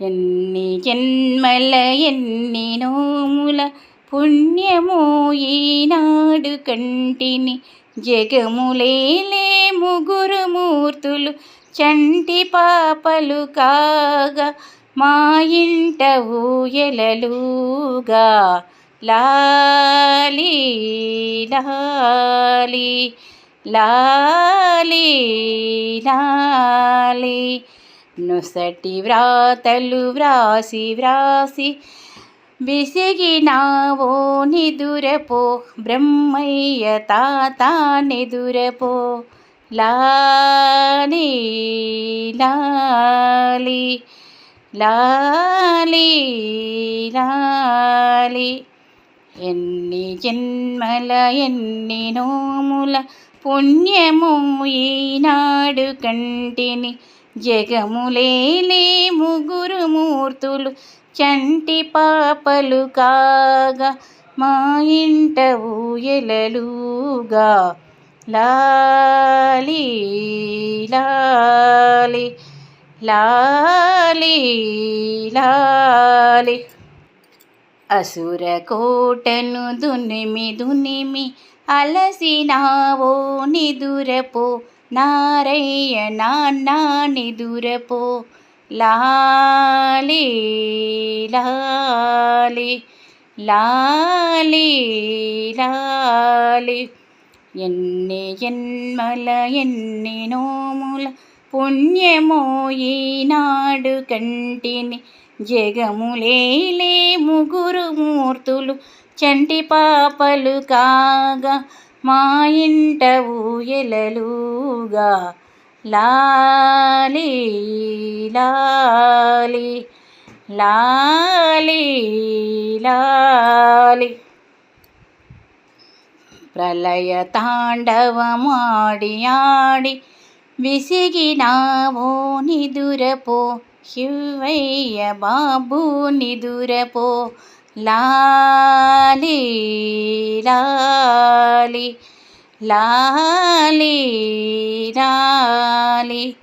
ఎన్ని జన్మల ఎన్ని నోముల పుణ్యము ఈనాడు కంటిని జగములేలే ముగురు మూర్తులు చంటి పాపలు కాగా మా ఇంట ఊయలలుగా. లాలి లాలి లాలి లాలి. నొసటి వ్రాతలు వ్రాసి వ్రాసి విసిగినావో నిదురపో బ్రహ్మయ్య తాత నిదురపో లాలి లాలి లాలి లాలి. ఎన్ని జన్మల ఎన్ని నోముల పుణ్యము ఈనాడు కంటిని జగములేలే ముగ్గురు మూర్తులు చంటి పాపలు కాగా మా ఇంట ఊయలలుగా. లాలి లాలి లాలి లాలి. అసుర కోటను దునిమి దునిమి అలసినావో నిదురపో. నారయ్య నాన్న నిదురపో లాలి లాలి లాలి లాలి ఎన్ని జన్మల ఎన్ని నోముల పుణ్యమో ఈనాడు కంటిని జగములేలే ముగురు మూర్తులు చంటి పాపలు కాగా మా ఇంట ఊయలలుగా. లాలి లాలి లాలి లాలి. ప్రళయ తాండవమాడి ఆడి విసిగినావో నిదురపో శివయ్య బాబు నిదురపో. లాలి లాలి లాలి రాలి.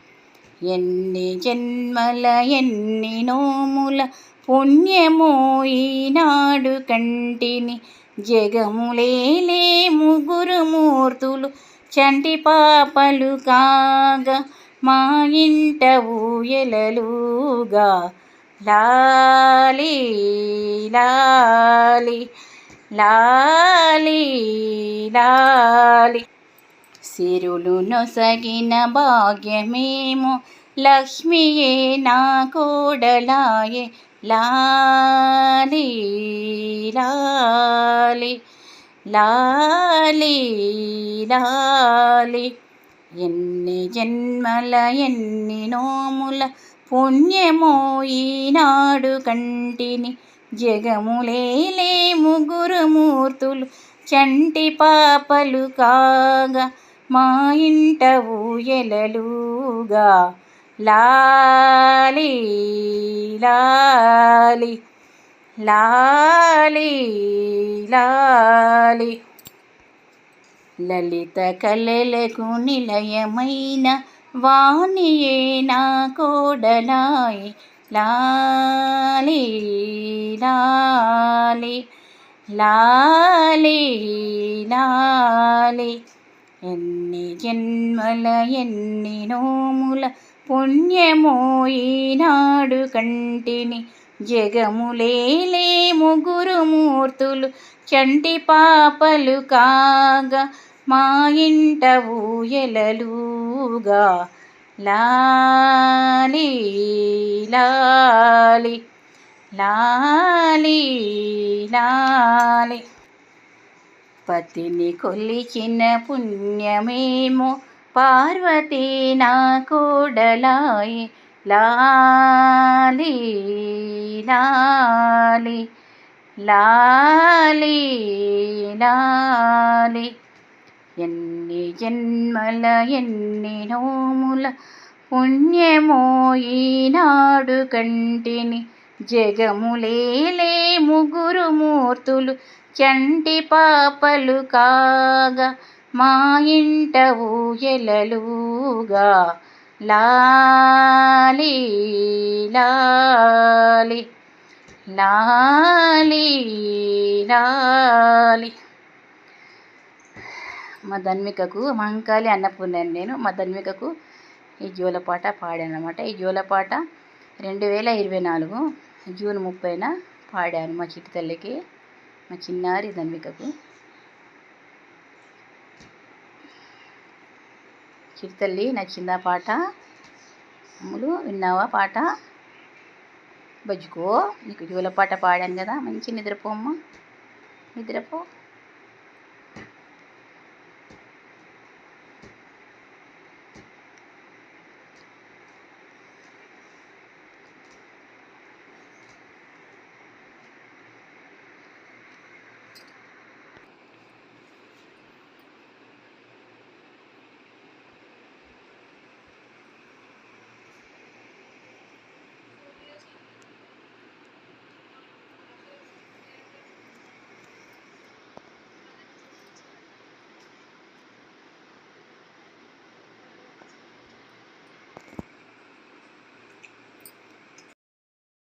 ఎన్ని జన్మల ఎన్ని నోముల పుణ్యమో ఈనాడు కంటిని జగములేలే ముగ్గురు మూర్తులు చంటి పాపలు కాగా మా ఇంట ఊయలలుగా. లాలి లాలి లాలి లాలి. సిరులు నొసగిన భాగ్యమేమో లక్ష్మియే నా కోడలాయే. లాలి లాలి లాలి లాలి. ఎన్ని జన్మల ఎన్ని నోముల పుణ్యమో ఈనాడు కంటిని జగములేలే ముగ్గురు మూర్తులు చంటి పాపలు కాగా మా ఇంట ఊయలలుగా. లాలి లాలి లాలి లాలి. లలిత కలలకు నిలయమైన వాణియే నా కోడలాయి. లాలి లాలి లాలి లాలి. ఎన్ని జన్మల ఎన్ని నోముల పుణ్యమో ఈనాడు కంటిని జగములేలే ముగ్గురు మూర్తులు చంటి పాపలు కాగా మా ఇంట ఊయలలుగా లాలి లాలి లాలి లాలి పతిని కొలిచిన పుణ్యమేమో పార్వతీ నా కోడలాయి లాలి లాలి లాలి లాలి ఎన్ని జన్మల ఎన్ని నోముల పుణ్యమో ఈనాడు కంటిని జగములేలే ముగ్గురు మూర్తులు చంటి పాపలు కాగా మా ఇంట ఊయలలుగా లాలి లాలి లాలి లాలి మా ధన్వికకు మహంకాళి అన్నపూర్ణని నేను మా ధన్వికకు ఈ జోలపాట పాడాను అనమాట ఈ జోలపాట రెండు వేల ఇరవై నాలుగు జూన్ ముప్పైన పాడాను మా చిట్టి తల్లికి మా చిన్నారి ధన్వికకు. చిట్టి తల్లి నచ్చిందా పాట? అమ్ములు విన్నావా పాట? బజ్జుకో నీకు జోలపాట పాడాను కదా మంచి నిద్రపోమ్మ. నిద్రపో.